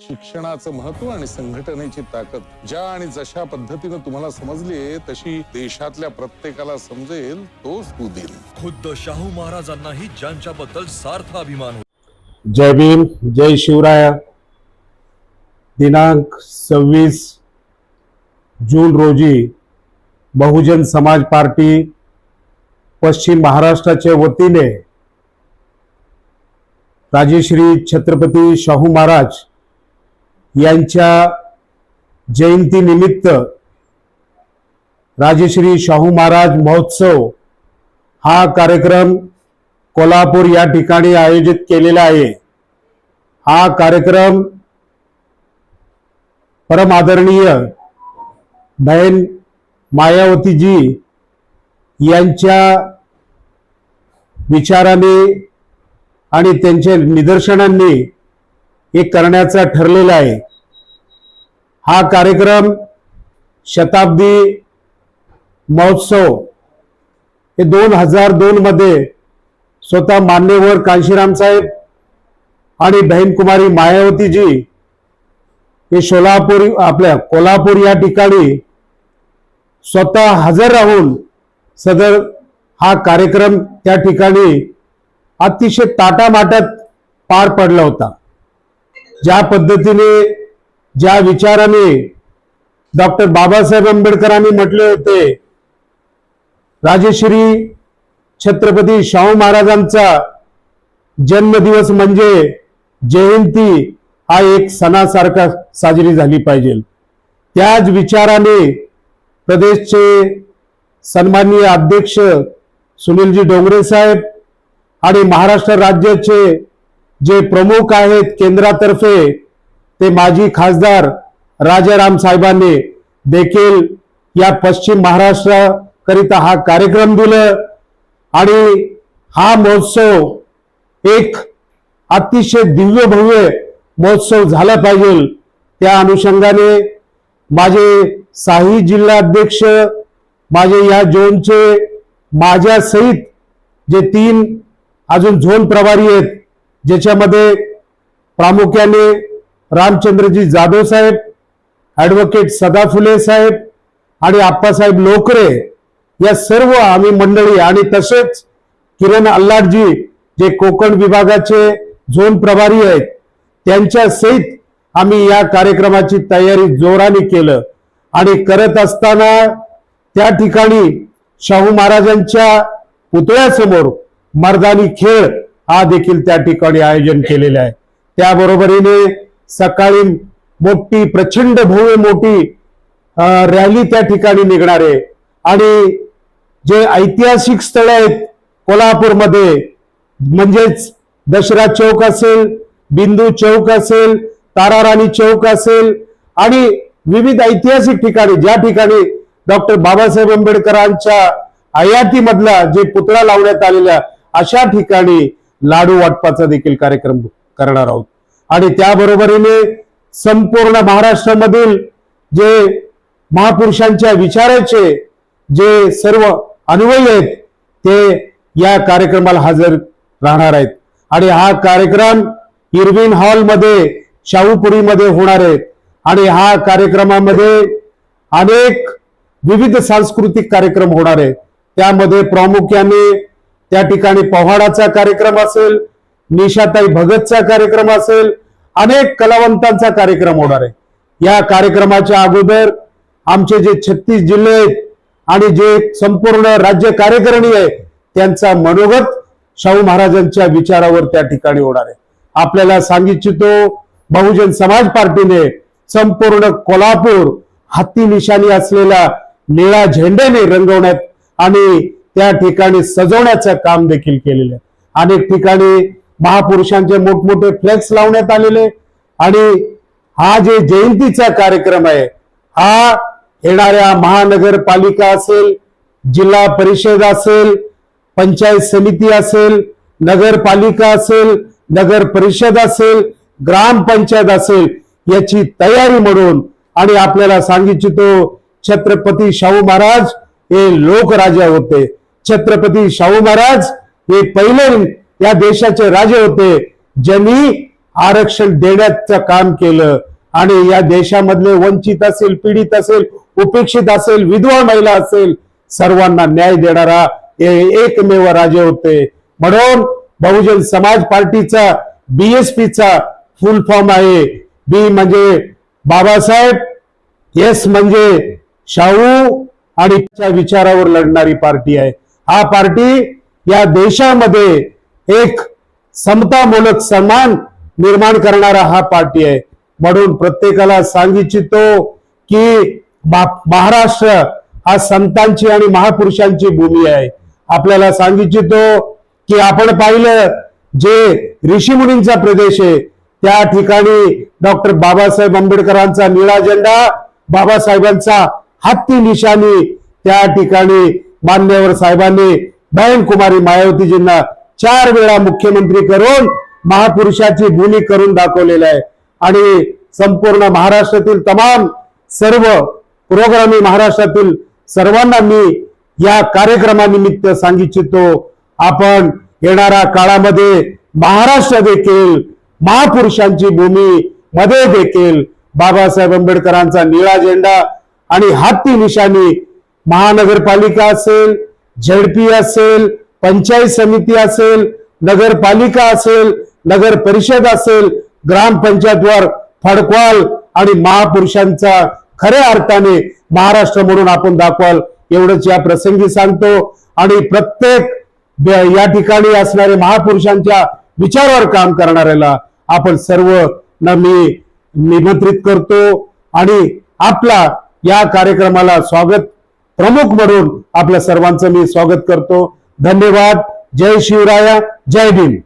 शिक्षणाचं महत्त्व आणि संघटनेची ताकद. ज्या आणि जशा पद्धतीनं तुम्हाला समजली तशी देशातल्या प्रत्येकाला समजेल तोच तू दिन खुद्द शाहू महाराजांनाही ज्यांच्याबद्दल सार्थ अभिमान होता. जय भीम जय शिवराय. दिनांक सव्वीस जून रोजी बहुजन समाज पार्टी पश्चिम महाराष्ट्राच्या वतीने राजेश्री छत्रपती शाहू महाराज यांच्या जयंतीनिमित्त राजश्री शाहू महाराज महोत्सव हा कार्यक्रम कोल्हापूर या ठिकाणी आयोजित केलेला आहे. हा कार्यक्रम परमादरणीय बहन मायावतीजी यांच्या विचाराने आणि त्यांच्या निदर्शनांनी हे करण्याचा ठरलेला आहे. हा कार्यक्रम शताब्दी महोत्सव हे दोन हजार दोन मध्ये स्वतः मान्यवर कांशीराम साहेब आणि बहीण कुमारी मायावतीजी हे सोलापूर आपल्या कोल्हापूर या ठिकाणी स्वतः हजर राहून सदर हा कार्यक्रम त्या ठिकाणी अतिशय ताटामाटात पार पडला होता. ज्या पद्धतीने ज्या विचाराने डॉक्टर बाबासाहेब आंबेडकरांनी म्हटले होते राजेश्री छत्रपती शाहू महाराजांचा जन्मदिवस म्हणजे जयंती हा एक सणासारखा साजरी झाली पाहिजे. त्याच विचाराने प्रदेशचे सन्माननीय अध्यक्ष सुनीलजी डोंगरे साहेब आणि महाराष्ट्र राज्याचे जे प्रमुख आहेत केंद्रातर्फे ते माजी खासदार राजाराम साहेबांनी देखील या पश्चिम महाराष्ट्राकरिता हा कार्यक्रम दिलं. आणि हा महोत्सव एक अतिशय दिव्य भव्य महोत्सव झाला पाहिजे. त्या अनुषंगाने माझे साही जिल्हाध्यक्ष माझे या झोनचे माझ्या सहित जे तीन अजून झोन प्रभारी आहेत ज्याच्यामध्ये प्रामुख्याने रामचंद्रजी जाधव साहेब ॲडव्होकेट सदा फुले साहेब आणि आप्पासाहेब लोकरे या सर्व आम्ही मंडळी आणि तसेच किरण अल्लाडजी जे कोकण विभागाचे झोन प्रभारी आहेत त्यांच्या सहित आम्ही या कार्यक्रमाची तयारी जोराने केलं. आणि करत असताना त्या ठिकाणी शाहू महाराजांच्या पुतळ्यासमोर मर्दानी खेळ हा देखील त्या ठिकाणी आयोजन केलेलं आहे. त्याबरोबरीने सकाळी मोठी प्रचंड भव्य मोठी रॅली त्या ठिकाणी निघणार आहे. आणि जे ऐतिहासिक स्थळ आहेत कोल्हापूरमध्ये म्हणजेच दशरा चौक असेल बिंदू चौक असेल ताराराणी चौक असेल आणि विविध ऐतिहासिक ठिकाणी ज्या ठिकाणी डॉक्टर बाबासाहेब आंबेडकरांच्या हयातीमधला जे पुतळा लावण्यात आलेला अशा ठिकाणी लाडू वाटपाचा देखील कार्यक्रम करणार आहोत. आणि त्याबरोबरीने संपूर्ण महाराष्ट्रामधील जे महापुरुषांच्या विचाराचे जे सर्व अनुयायी आहेत ते या कार्यक्रमाला हजर राहणार आहेत. आणि हा कार्यक्रम इरविन हॉलमध्ये शाहूपुरीमध्ये होणार आहे. आणि हा कार्यक्रमामध्ये अनेक विविध सांस्कृतिक कार्यक्रम होणार आहेत. त्यामध्ये प्रामुख्याने त्या ठिकाणी पव्हाडाचा कार्यक्रम असेल निशाताई भगतचा कार्यक्रम असेल अनेक कलावंतांचा कार्यक्रम होणार आहे. या कार्यक्रमाच्या अगोदर आमचे जे छत्तीस जिल्हे आहेत आणि जे संपूर्ण राज्य कार्यकारिणी आहे त्यांचा मनोगत शाहू महाराजांच्या विचारावर त्या ठिकाणी होणार आहे. आपल्याला सांगितो बहुजन समाज पार्टीने संपूर्ण कोल्हापूर हत्ती निशाणी असलेला निळा झेंड्याने रंगवण्यात आणि त्या ठिकाणी सजवण्याचं काम देखील केलेलं आहे. अनेक ठिकाणी महापुरुषांचे मोठमोठे फ्लेक्स लावण्यात आलेले आणि हा जे जयंतीचा कार्यक्रम आहे हा येणाऱ्या महानगरपालिका असेल जिल्हा परिषद असेल पंचायत समिती असेल नगरपालिका असेल नगर परिषद असेल ग्रामपंचायत असेल याची तयारी म्हणून आणि आपल्याला सांगिततो छत्रपती शाहू महाराज हे लोकराजा होते. छत्रपती शाहू महाराज हे पहिले या देशाचे राजे होते ज्यांनी आरक्षण देण्याचं काम केलं. आणि या देशामधले वंचित असेल पीडित असेल उपेक्षित असेल विधवा महिला असेल सर्वांना न्याय देणारा हे एकमेव राजे होते. म्हणून बहुजन समाज पार्टीचा बीएसपीचा फुल फॉर्म आहे. बी म्हणजे बाबासाहेब एस म्हणजे शाहू आणि विचारावर लढणारी पार्टी आहे. हा पार्टी या देशामध्ये एक समतामूलक सन्मान निर्माण करणारा हा पार्टी आहे. म्हणून प्रत्येकाला सांग इच्छितो की महाराष्ट्र हा संतांची आणि महापुरुषांची भूमी आहे. आपल्याला सांग इच्छितो की आपण पाहिलं जे ऋषीमुनींचा प्रदेश आहे त्या ठिकाणी डॉक्टर बाबासाहेब आंबेडकरांचा निळा झेंडा बाबासाहेबांचा हत्ती निशाणी त्या ठिकाणी मान्यवर साहेबांनी बहन कुमारी मायावतीजींना चार वेळा मुख्यमंत्री करून महापुरुषाची भूमी करून दाखवलेलं आहे. आणि संपूर्ण महाराष्ट्रातील तमाम सर्व पुरोगामी महाराष्ट्रातील सर्वांना मी या कार्यक्रमानिमित्त सांगिततो आपण येणाऱ्या काळामध्ये महाराष्ट्र देखील महापुरुषांची भूमी मध्ये देखील बाबासाहेब आंबेडकरांचा निळा झेंडा आणि हाती निशाणी महानगरपालिका असेल झेडपी असेल पंचायत समिती असेल नगरपालिका असेल नगर परिषद असेल ग्रामपंचायतवर फडकवाल आणि महापुरुषांचा खऱ्या अर्थाने महाराष्ट्र म्हणून आपण दाखवाल एवढंच या प्रसंगी सांगतो. आणि प्रत्येक या ठिकाणी असणारे महापुरुषांच्या विचारावर काम करणाऱ्याला आपण सर्व न मी निमंत्रित करतो. आणि आपला या कार्यक्रमाला स्वागत प्रमुख म्हणून आपल्या सर्वांचं मी स्वागत करतो. धन्यवाद. जय शिवराया. जय भीम.